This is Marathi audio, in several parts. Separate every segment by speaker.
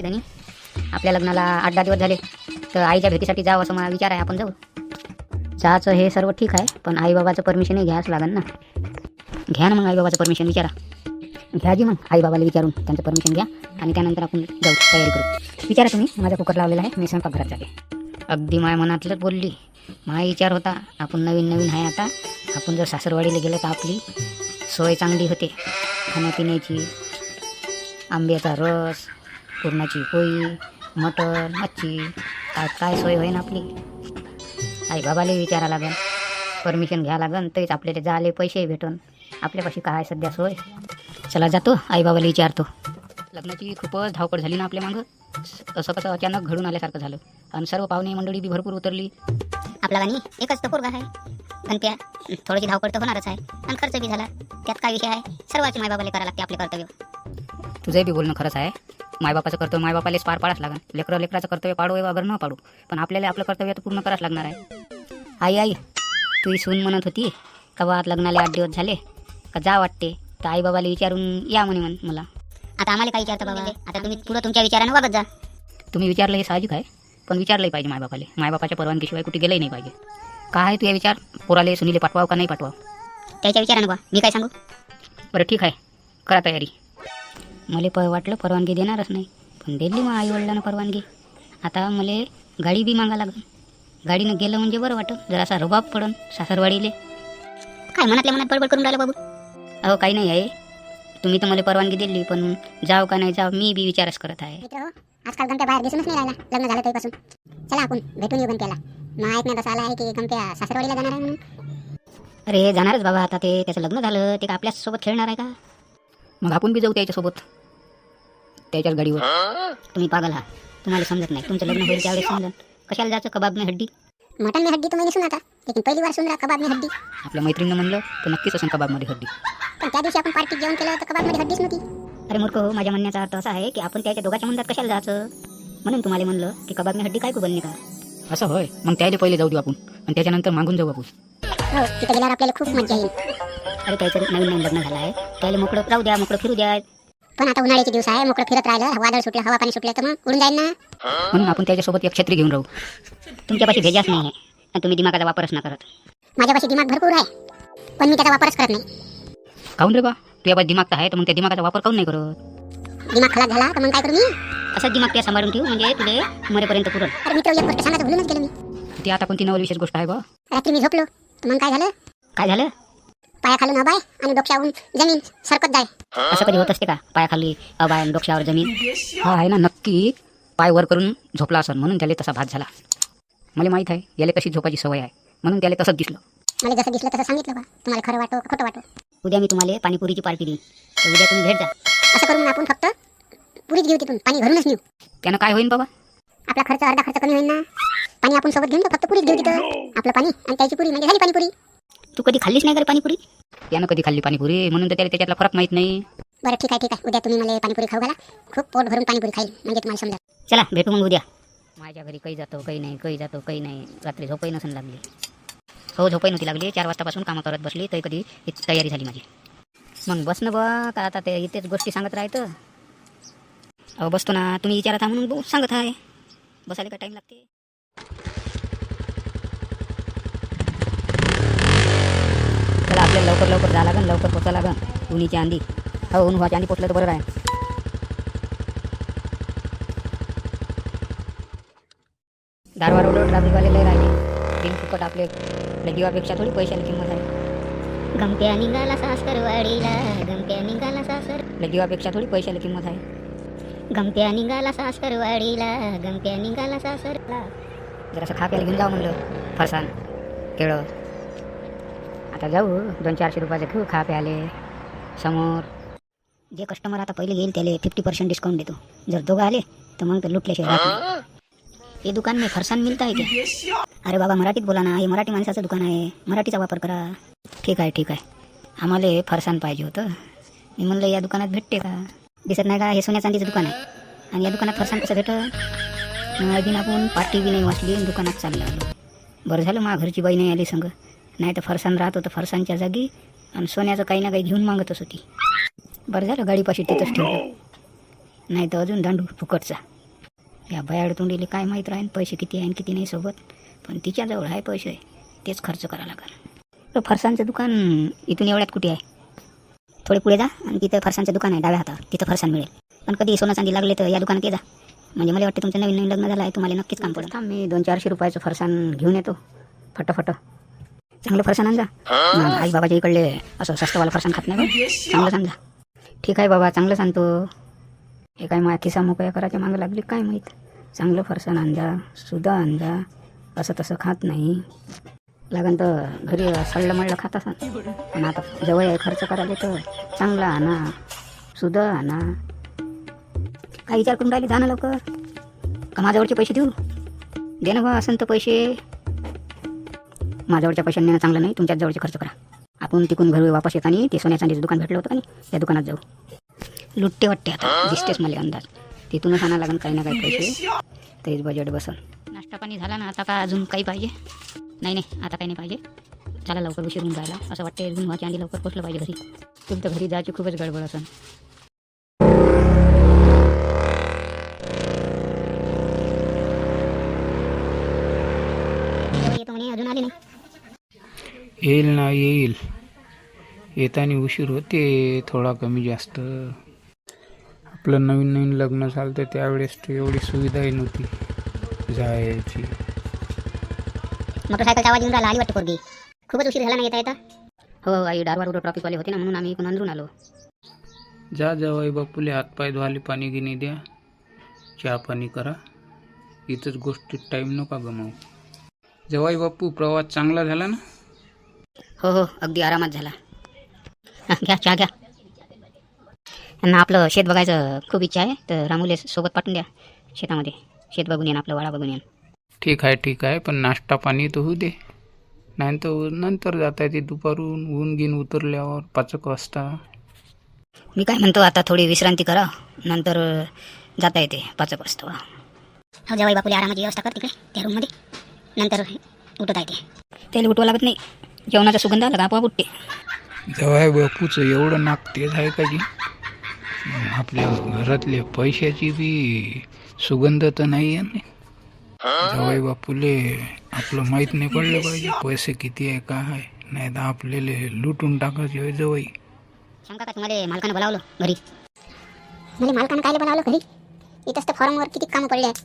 Speaker 1: होती धनी आपल्या लग्नाला आठ दहा दिवस झाले. तर आईच्या भेटीसाठी जावं असं मला विचार आहे. आपण जाऊ. जायचं हे सर्व ठीक आहे पण आईबाबाचं परमिशनही घ्यावंच लागेल ना. घ्या ना मग आईबाबाचं परमिशन विचारा. घ्या जी मग आईबाबाला विचारून त्यांचं परमिशन घ्या आणि त्यानंतर आपण जाऊ तयारी करू. विचारा तुम्ही माझा कुकर लावलेला आहे मी स्वयंपाकघरात जाते. अगदी माय मनातलंच बोलली. माझा विचार होता आपण नवीन नवीन आहे आता. आपण जर सासरवाडीला गेलो तर आपली सोय चांगली होते. खाण्यापिण्याची आंब्याचा रस पुरणाची पोळी मटण मच्छी काय काय सोय होईन आपली? आई बाबाला विचारा लागन. परमिशन घ्या लागन तरीच आपल्याला जाले पैसे भेटन. आपल्यापाशी काय सध्या सोय? चला जातो आई बाबाला विचारतो. लग्नाची खूपच धावपळ झाली ना आपल्या मागं? असं कसं अचानक घडून आल्यासारखं झालं. आणि सर्व पाहुणे मंडळी बी भरपूर उतरली.
Speaker 2: आपला गाणी एकच तर पोरगा आहे. गणप्या थोडीशी धावपळ तर होणारच आहे. आणि खर्च बी झाला. त्यात काय विषय आहे? सर्वांची मायबाबाला करावं लागते आपले कर्तव्य.
Speaker 1: तुझंही बी बोलणं खरंच आहे. मायबापाचं कर्तव्य मायबापालेच पार पाडाच लागन. लेकरं लेकराचं कर्तव्य पाडू अगर न पाडू. पण आपल्याला आपलं कर्तव्य तर पूर्ण करावंच लागणार आहे. आई आई तू सून म्हणत होती का बा लग्नाला आठ दिवस झाले का जा वाटते? तर आई बाबाला विचारून या म्हणे म्हण मला.
Speaker 2: आता आम्हाला काय विचारतं बाबा? आता तुम्ही पुढं तुमच्या विचारानं वागत जा.
Speaker 1: तुम्ही विचारलं हे साहजिक आहे पण विचारलंही पाहिजे मायबापाले. मायबापाच्या परवानगीशिवाय कुठे गेलंही नाही पाहिजे. काय आहे तुझा विचार? पोराले सुनीले पाठवाव का नाही पाठवाव?
Speaker 2: त्याच्या विचारानं बा मी काय सांगू?
Speaker 1: बरं ठीक आहे. करा तयारी. मला प वाटलं परवानगी देणारच नाही. पण दिली मग आईवडिलांना परवानगी. आता मला गाडी बी मागा लागेल गाडीनं गेलं म्हणजे बरं वाटत जरासा रुबाब पडन सासरवाडीले.
Speaker 2: काय मनातल्या मनात बडबड करून राहिला बाबू?
Speaker 1: अहो काही नाही आहे. तुम्ही तर मला परवानगी दिली पण जाव का नाही जाव मी बी विचारच करत आहे.
Speaker 2: हो आजकाल गमत्या बाहेर दिसूनच नाही राहिला लग्न झालं तरीपासून चला आपण भेटून येऊ गणप्याला मग ऐकण्यात असं आलं आहे की गमत्या सासरवाडीला जाणार आहे म्हणून.
Speaker 1: अरे जाणारच बाबा आता ते त्याचं लग्न झालं ते का आपल्यासोबत खेळणार आहे का? मग आपण बी जाऊ त्याच्यासोबत. त्याच्याच गाडीवर. तुम्ही पागल हा तुम्हाला समजत नाही. तुमचं लग्न होईल त्यावेळेस समजन. कशाला जायचं? कबाब नाही हड्डी?
Speaker 2: मटन में हड्डी तो मैंने सुना था लेकिन पहली बार सुन रहा कबाब में हड्डी।
Speaker 1: आपल्या मैत्रिणीनं म्हणलं तर नक्कीच असं कबाबमध्ये हड्डी.
Speaker 2: पण त्या दिवशी आपण पार्टीत जेवण केलं तर कबाबमध्ये हड्डीच नव्हती.
Speaker 1: अरे मूर्ख हो माझ्या म्हणण्याचा अर्थ असा आहे की आपण त्याच्या दोघांच्या मंदात कशाला जायचं? म्हणून तुम्हाला म्हणलं की कबाबने हड्डी काय को बनली का? असं होय. मग त्याला पहिले जाऊ देऊ आपण. आणि त्याच्यानंतर मागून जाऊ आपण.
Speaker 2: हो तिथे गेल्यावर आपल्याला खूप मजा येईल.
Speaker 1: अरे त्याचं नवीन नवीन लग्न झालं आहे त्याला मोकळं राहू द्या मोकळं फिरू द्या.
Speaker 2: पण आता उन्हाळ्याचे दिवस आहे मोकळं फिरत राहिलं वादळ सुटलं हवा पाणी सुटलं तर मग उडून जाईल ना.
Speaker 1: म्हणून आपण त्याच्यासोबत एक छत्री घेऊन राहू. तुमच्यापाशी भेजाच नाही आहे आणि तुम्ही दिमागाचा वापरच ना करत.
Speaker 2: माझ्यापाशी दिमाग भरपूर आहे पण मी त्याचा वापरच करत नाही.
Speaker 1: काहून रे बा? तुझ्या दिमाग तर आहे तर मग त्या दिमागाचा वापर काहून नाही करत?
Speaker 2: दिमाग खलास झाला तर मग काय करू मी?
Speaker 1: असाच दिमाग त्या सांभाळून ठेवू म्हणजे तुले मरेपर्यंत पुरल.
Speaker 2: अरे मित्र एक गोष्ट सांगायचं भूलूनच गेलो मी.
Speaker 1: ती आता कोणती नवल विशेष गोष्ट आहे बा?
Speaker 2: रात्री मी झोपलो तर मग काय झालं?
Speaker 1: काय झालं?
Speaker 2: पायाखालून अबाय आणि डोक्यावरून जमीन सरकत जाय.
Speaker 1: असं कधी होत असते का? पायाखाली अबाय आणि डोक्यावर जमीन. हा आहे ना नक्की. पाय वर करून झोपला असन म्हणून त्याला तसा भात झाला. मला माहीत आहे याला कशी झोपाची सवय आहे म्हणून त्याला तसंच दिसलं.
Speaker 2: मला जसं दिसलं तसं सांगितलं बा. तुम्हाला खरं वाटो खोटं वाटो?
Speaker 1: उद्या मी तुम्हाला पाणीपुरीची पार्टी देईन तर उद्या तुम्ही भेट जा
Speaker 2: असं करून आपण फक्त पुरीच घेऊ तिथून. पाणी घरूनच नेऊ.
Speaker 1: त्यानं काय होईन बाबा?
Speaker 2: आपला खर्च अर्धा खर्च कमी होईल ना. पाणी आपण सोबत घेऊन फक्त पुरीच घेऊ तिथं. आपलं पाणी आणि त्याची पुरी म्हणजे झाली पाणीपुरी.
Speaker 1: तू कधी खाल्लीच नाही पाणीपुरी? यानं कधी खाल्ली पाणीपुरी? म्हणून तर त्याला त्याच्यातला फरक माहीत नाही.
Speaker 2: बरं ठीक आहे ठीक आहे. उद्या तुम्ही मला पाणीपुरी खाऊ घाला. खूप पोट भरून पाणीपुरी खाईल म्हणजे तुम्हाला समजा
Speaker 1: चला भेटू मग उद्या. माझ्या घरी काही जातो काही नाही काही जातो काही नाही. रात्री झोपही नसून लागली. हो झोपही नव्हती लागली. चार वाजतापासून कामं करत बसली तरी कधी तयारी झाली माझी. मग बस ना बा का आता ते इथेच गोष्टी सांगत राहतं अहो बसतो ना. तुम्ही विचारत आहा म्हणून सांगत आहे. बसायला काय टाईम लागते? आपल्याला लवकर लवकर जावं लागन लवकर पोचा लागन. उन्हीची आंधी. हो ऊन व्हायच्या आंधी पोचलं तर बरं आहे दारवार रोड ट्रॅफिकवाले लय राहिले. दिन फुकट आपले आपल्या जीवापेक्षा थोडी पैशाला किंमत आहे.
Speaker 2: गमप्या निघाला सासरवाडीला गमप्या निघाला सासर
Speaker 1: आपल्या जीवापेक्षा थोडी पैशाला किंमत आहे.
Speaker 2: गमप्या निघाला सासरवाडीला गमप्या निघाला सासरला.
Speaker 1: जरासं खा प्यायला घेऊन जाऊ म्हणलं. फरसाण केळं. आता जाऊ. दोन चारशे रुपयाचं घेऊ खा प्याले. समोर. जे कस्टमर आता पहिले येईल त्याला फिफ्टी पर्सेंट डिस्काउंट देतो. जर दोघं आले तर मग ते लुटल्याशिवाय राहत नाही. हे दुकान मी फरसाण मिळतं आहे ते. अरे बाबा मराठीत बोला ना. हे मराठी माणसाचं दुकान आहे. मराठीचा वापर करा. ठीक आहे ठीक आहे. आम्हाला हे फरसाण पाहिजे होतं. मी म्हणलं या दुकानात भेटते का? दिसत नाही का? हे सोन्या चांदीचं दुकान आहे. आणि या दुकानात फरसाण कसं भेटत मग आपण पार्टी बी नाही वाचली आणि दुकानात चाललं. आलो बरं झालं मा घरची बाई नाही आली संग. नाही तर फरसाण राहत होतं फरसाणच्या जागी. आणि सोन्याचं काही ना काही घेऊन मागतच होती. बरं झालं गाडीपाशी तिथंच ठेवलं. नाही तर अजून दांडू फुकटचा. या बयाड तोंडीले काय माहीत राहीन पैसे किती आहे आणि किती नाही सोबत. पण तिच्याजवळ आहे पैसे तेच खर्च करा लागेल. तर फरसांचं दुकान इथून एवढ्यात कुठे आहे? थोडे पुढे जा आणि तिथं फरसांचं दुकान आहे डाव्या हातावर. तिथं फरसाण मिळेल. पण कधी सोनं चांदी लागले तर या दुकानात ये जा. म्हणजे मला वाटतं तुमचं नवीन नवीन लग्न झालं आहे तुम्हाला नक्कीच काम पडेल. थांब मी दोन चारशे रुपयाचं फरसाण घेऊन येतो. फटोफट. चांगलं फरसाण आण जा मग आई बाबाच्या इकडले असं स्वस्तवाला फरसाण खात नाही बा. चांगलं सांग जा ठीक आहे बाबा चांगलं सांगतो. हे काय माझ्या खिसा मोकळ्या करायच्या मागं लागली काय माहीत? चांगलं फरसाण आणजा सुद्धा आणजा असं तसं खात नाही. लागन तर घरी सळलं मळलं खात असन. पण आता जवळ आहे खर्च करायला तर चांगला आणा सुद्धा आणा. काय विचार करून राहिली? जा ना लवकर. का माझ्यावरचे पैसे देऊ? दे ना बा असन तर पैसे. माझ्यावरच्या पैशांनी नेणं चांगलं नाही तुमच्याच जवळचे खर्च करा. आपण तिकून घरी वापस येताना ते सोन्या चांदीचं दुकान भेटलं होतं का त्या दुकानात जाऊ. लुट्टे वाटते आता दिसतेच मला अंदाज. तिथूनच आणा लागन काही ना काही पैसे. तेच बजेट बसल नाश्ता पाणी झाला ना आता का अजून काही पाहिजे? नाही नाही आता काही नाही पाहिजे. चला लवकर उशीर जायला. असं वाटते अजून व्हायच्या आधी लवकर पोचलं पाहिजे घरी. तुमचं घरी जायची खूपच गडबड असेल
Speaker 2: जेव्हा येतो म्हणे अजून आले नाही
Speaker 3: येईल ना येईल. येताना उशीर होते थोडा कमी जास्त. आपलं नवीन नवीन लग्न झालं तर त्यावेळेस तर एवढी सुविधाही नव्हती. जायची.
Speaker 2: मोटरसायकलचा आवाज येऊन राहिला आली वाटते पोरगी. खूपच उशीर झाला नाही येता येता?
Speaker 1: हो आई डारवार रोड ट्रॉफिकवाले होते ना म्हणून आम्ही इकडून अंदरून आलो.
Speaker 3: जा जावाई बापूले हातपाय धुवाले पाणी गिनी द्या. चहा पाणी करा. इथंच गोष्टीत टाईम नका गमावू. जवाई बापू प्रवास चांगला झाला ना?
Speaker 1: हो हो अगदी आरामात झाला. घ्या चहा घ्या. यांना आपलं शेत बघायचं खूप इच्छा आहे तर रामुले सोबत पाठवून द्या शेतामध्ये. शेत बघून येईन आपलं वाडा बघून येईन.
Speaker 3: ठीक आहे ठीक आहे पण नाश्ता पाणी तर होऊ दे. नाही तर नंतर जाता येते दुपारून ऊन गिन उतरल्यावर पाच एक वाजता.
Speaker 1: मी काय म्हणतो आता थोडी विश्रांती करा नंतर जाता येते पाच एक वाजता.
Speaker 2: हो जेव्हा बापूला आरामाची व्यवस्था कर तिकडे त्या रूममध्ये नंतर उठत आहे ते
Speaker 1: त्याला उठवा लागत नाही. जेवणाचा सुगंध आला का आपोआप उठते.
Speaker 3: जवाय बापूचं एवढं नाक तेच आहे का? जी आपल्या घरातल्या पैशाची बी सुगंध तर नाही आहे ना. जवाई बापूले आपलं माहीत नाही पडलं पाहिजे. पैसे किती आहे का आहे? नाही तर आपल्याला लुटून टाकायचे होय जवाई.
Speaker 2: शंका का तुम्हाला मालकानं बोलावलं घरी? मला मालकानं काय बोलावलं घरी? इथंच तर फॉर्मवर किती कामं पडले आहेत.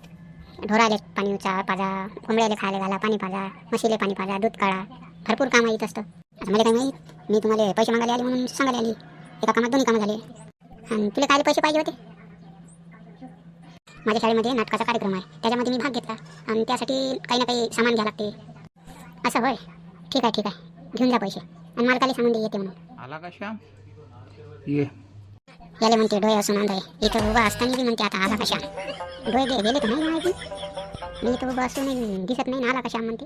Speaker 2: ढोराले पाणी उचा पाजा कोंबड्याले खायला घाला पाणी पाजा म्हशीले पाणी पाजा दूध काढा. भरपूर काम आहे इथं असतं. आता मला काय माहीत मी तुम्हाला पैसे मागायला आले म्हणून सांगायला आली. एका कामात दोन्ही कामं झाले. आणि तुला काय पैसे पाहिजे होते? माझ्या शाळेमध्ये नाटकाचा कार्यक्रम आहे. त्याच्यामध्ये मी भाग घेतला. आणि त्यासाठी काही ना काही सामान घ्यावं लागते. असं होय. ठीक आहे ठीक आहे. घेऊन जा पैसे. आणि मालकाला सांगून दे येते म्हणून.
Speaker 3: आला का श्याम? ये.
Speaker 2: याले म्हणते डोळे असून अंधाय इथं उभा असताना बी म्हणते आता आला कशा डोळे गे गेले तर नाही माहिती? मी इथं उभा असून दिसत नाही ना आला कशा म्हणते?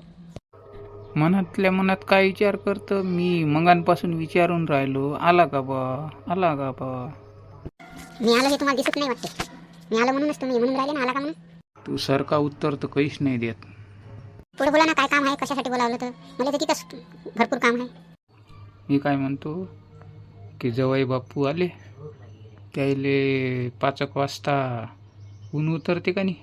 Speaker 3: मनातल्या मनात काय विचार करतं? मी मंगांपासून विचारून राहिलो. आला का बा? आला का बा?
Speaker 2: मी आलो हे तुम्हाला दिसत नाही वाटते. मी आलो म्हणूनच तुम्ही म्हणून राहिले ना आला का म्हणून?
Speaker 3: तू सरका उत्तर तर काहीच नाही देत.
Speaker 2: पुढे बोला ना काय काम आहे? कशासाठी बोलावलं तर मला तर तिथंच भरपूर काम आहे.
Speaker 3: मी काय म्हणतो? की जवाई बापू आले. त्याले पाच एक वाजता ऊन उतरते का नाही?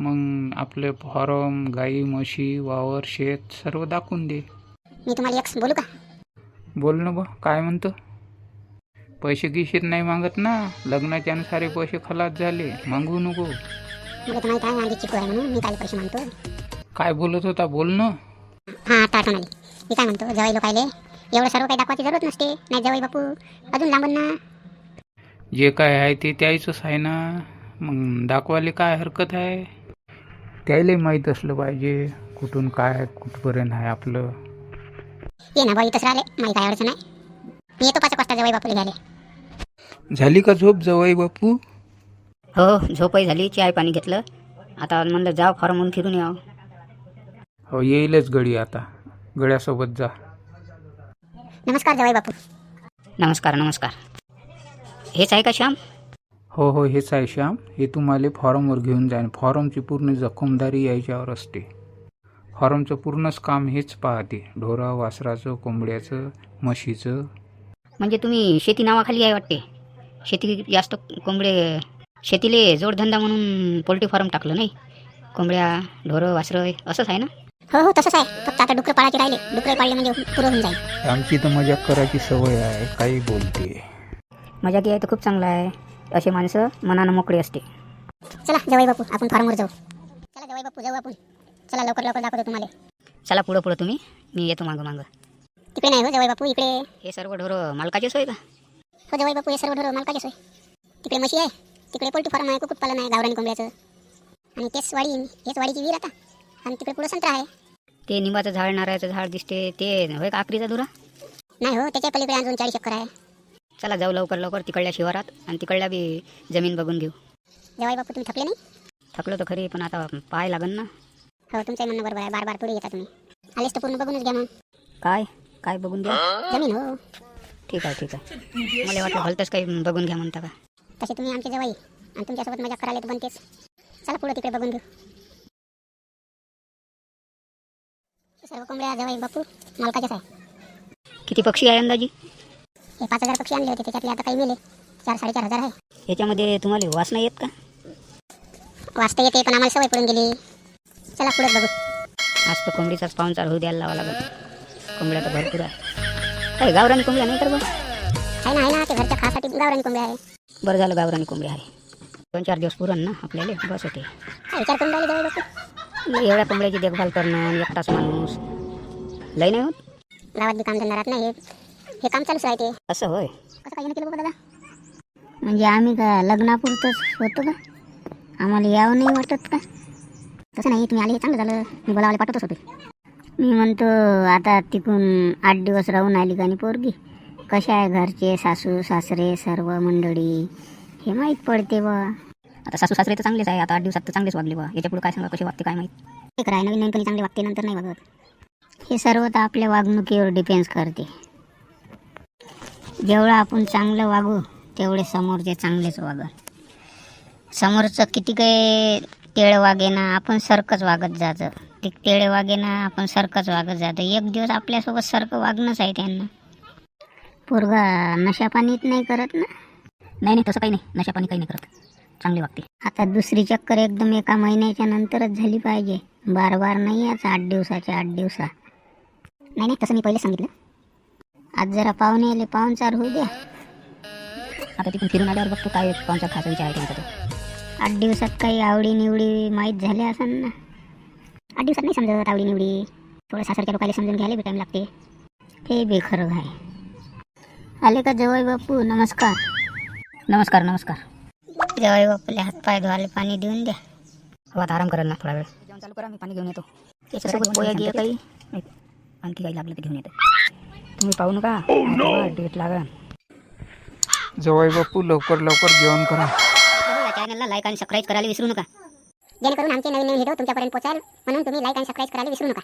Speaker 3: मग आपले फॉरम गाई म्हशी वावर शेत सर्व दाखवून दे.
Speaker 2: मी तुम्हाला एक बोलू का?
Speaker 3: बोल ना बा काय म्हणतं? पैसे गिशीत नाही मागत ना? लग्नाच्या अनुसारे पैसे खलास झाले मागू नको.
Speaker 2: मला तर माहीत आहे माझी चिकू आहे म्हणून मी काय पैसे मागतो?
Speaker 3: काय बोलत होता बोल ना.
Speaker 2: हां आता आठवण आली. मी काय म्हणतो जवाई लोकायले एवढं सर्व काही दाखवायची जरूरत नसते. नाही जवाई बापू अजून लांबून ना.
Speaker 3: जे काय आहे ते त्याचंच आहे ना. मग दाखवायला काय हरकत आहे? त्याला माहीत असलं पाहिजे कुठून काय कुठपर्यंत आहे आपलं.
Speaker 2: ये ना बाई काय अडचण आहे मी येतो पाच एक वाजता जवाई बापूला घ्यायला.
Speaker 3: झाली का झोप जवाई बापू?
Speaker 1: हो झोपही झाली. चाय पाणी घेतलं. आता म्हणलं जा फॉर्म म्हणून फिरून यावं.
Speaker 3: हो येईलच गडी आता. गड्यासोबत जा.
Speaker 2: नमस्कार जवाई बापू.
Speaker 1: नमस्कार नमस्कार. हेच आहे का श्याम?
Speaker 3: हो हो हेच आहे श्याम. हे तुम्हाला फॉर्मवर घेऊन जाईन. फॉर्मची पूर्ण जखमदारी यायच्यावर असते. फॉर्मचं पूर्णच काम हेच पाहते. ढोरा वासराचं कोंबड्याचं म्हशीचं.
Speaker 1: म्हणजे तुम्ही शेती नावाखाली आहे वाटते? शेती जास्त कोंबडे शेतीले जोडधंदा म्हणून पोल्ट्री फार्म टाकलं नाही? कोंबड्या ढोरं वासरं असंच आहे ना?
Speaker 2: हो हो तसंच आहे. फक्त आता डुकर पाळायचे राहिले. डुकर पाळले म्हणजे पुरं होऊन जाईल.
Speaker 3: आमची तर मजाक करायची सवय आहे. काही बोलते.
Speaker 1: मजाकी आहे तर खूप चांगला आहे. असे माणसं मनानं मोकळे असते.
Speaker 2: चला जवाई बापू. आपण फार्मवर जाऊ. चला जवाई बापू जाऊ आपण. चला लवकर लवकर दाखवतो तुम्हाला.
Speaker 1: चला पुढं पुढं तुम्ही. मी येतो मागं मागं.
Speaker 2: तिकडे नाही हो जवाई बापू इकडे.
Speaker 1: हे सर्व ढोरं मालकाचेच होय का?
Speaker 2: हो जवाई बापू हे सर्व ढोरं मालकाचे सोय. तिकडे म्हशी आहे तिकडे पोल्ट्री फार्म आहे कुक्कुटपालन आहे गावरानी कोंबड्याचं. आणि तेच वाडी हेच वाडीची विहीर आता. आणि तिकडे पुढं संत्रा आहे.
Speaker 1: ते निंबाचं झाड नारळाचं झाड दिसते ते होय का आखरीचा धुरा?
Speaker 2: नाही हो त्याच्या पलीकडे अजून चाळीस चक्कर आहे.
Speaker 1: चला जाऊ लवकर लवकर तिकडल्या शिवारात आणि तिकडल्या बी जमीन बघून घेऊ.
Speaker 2: जवाई बापू तुम्ही थकले नाही?
Speaker 1: थकलो तर खरी पण आता पाय लागन ना.
Speaker 2: हो तुमचं म्हणणं बरोबर आहे. बार बार पुढे येता तुम्ही. आलेच तर पूर्ण बघूनच घ्या मग.
Speaker 1: काय? काय बघून घ्या?
Speaker 2: जमीन हो.
Speaker 1: ठीक आहे ठीक आहे. मला वाटलं भलतंच काही बघून घ्या म्हणता का?
Speaker 2: तसे तुम्ही आमचे जवाई आणि तुमच्यासोबत मजा करायला तर बनतेच. चला पुढे तिकडे बघून घेऊ. सर्व कोंबड्या जवाई बापू मालकाच्याच आहे.
Speaker 1: किती पक्षी आहे अंदाजी?
Speaker 2: हे पाच हजार पक्षी आणले होते त्याच्यातले आता काही मेले. चार साडेचार हजार आहे.
Speaker 1: याच्यामध्ये तुम्हाला वास नाही येत का?
Speaker 2: वाचता येते पण आम्हाला सवय पडून गेली. चला पुढे बघू.
Speaker 1: आज तर कोंबडीचाच पाहुणचार होऊ द्यायला लावा लागेल. कोंबड्या तर भरपूर आहे काय गावरानी कोंबड्या नाही तर बघ
Speaker 2: आहे ना आहे ना ते घरच्या खासाठी गावरानी कोंबड्या आहे.
Speaker 1: बरं झालं गावरानी कोंबडी आहे. दोन चार दिवस पुरण ना आपल्याला बस होते.
Speaker 2: काय विचार करून राहिले
Speaker 1: लय एवढ्या कोंबड्याची देखभाल करणं एकटाच माणूस. लय नाही होत?
Speaker 2: गावात बी काम धंदा राहत नाही हे हे काम चालूच राहते.
Speaker 1: असं होय.
Speaker 2: कसं काय केलं बघा दादा?
Speaker 1: म्हणजे आम्ही का लग्नापुरतंच होतो का आम्हाला यावं नाही वाटत का?
Speaker 2: तसं नाही तुम्ही आले हे चांगलं झालं. मी बोलावाले पाठवतच होते.
Speaker 1: मी म्हणतो आता तिकून आठ दिवस राहून आली का आणि पोरगी? कशा आहे घरचे सासू सासरे सर्व मंडळी? हे माहीत पडते बा. आता सासू सासरे तर चांगलेच आहे. आता आठ दिवसात तर चांगलेच वागले बा. याच्यापुढे काय सांगा कसे वागते काय माहीत?
Speaker 2: ते कराय नवीन नवीन कोणी चांगले वागते नंतर नाही बघत
Speaker 1: हे सर्व तर आपल्या वागणुकीवर डिपेंड्स करते. जेवढं आपण चांगलं वागू तेवढे समोरचे चांगलेच वागल. समोरचं किती काही टेळ वागे ना आपण सरकच वागत जातं. ते टेळे वागे ना आपण सरकच वागत जातं. एक दिवस आपल्यासोबत सारखं वागणंच आहे त्यांना. पोरगा नशा पाणीत नाही करत ना? नाही नाही तसं काही नाही. नशा पाणी काही नाही करत. चांगली वागते. आता दुसरी चक्कर एकदम एका महिन्याच्या नंतरच झाली पाहिजे. बार बार नाही याच आठ दिवसाच्या आठ दिवसा.
Speaker 2: नाही नाही तसं मी पहिले सांगितलं.
Speaker 1: आज जरा पाहुणे आले पाहुणचार होऊ द्या. आता तिथून फिरून आल्यावर बघतो काय पाहुणचार खायचा विचार आहे त्यांचा तो आठ दिवसात काही आवडी निवडी माहीत झाल्या असेल ना?
Speaker 2: आठ दिवसात नाही समजत आवडी निवडी थोडं सासरच्या लोकांना समजून घ्यायला बी टाईम लागते.
Speaker 1: ते बी खरं आहे. आले का जवाई बापू? नमस्कार. नमस्कार नमस्कार. जवाई बापूले हातपाय धुवाले पाणी देऊन द्या. हो आता आराम करेल ना थोडा वेळ. जेवण चालू करा मी पाणी घेऊन येतो. त्याच्यासोबत पोया गिया काही. आणखी काही लागलं तर घेऊन येतो. तुम्ही पाहू नका. डेट लागा.
Speaker 3: जवाई बापू लवकर लवकर जेवण करा.
Speaker 1: चॅनलला लाईक आणि सबस्क्राईब करायला विसरू नका.
Speaker 2: जेणेकरून आमचे नवीन नवीन व्हिडिओ तुमच्यापर्यंत पोहोचाल. म्हणून तुम्ही लाईक आणि सबस्क्राईब करायला विसरू नका.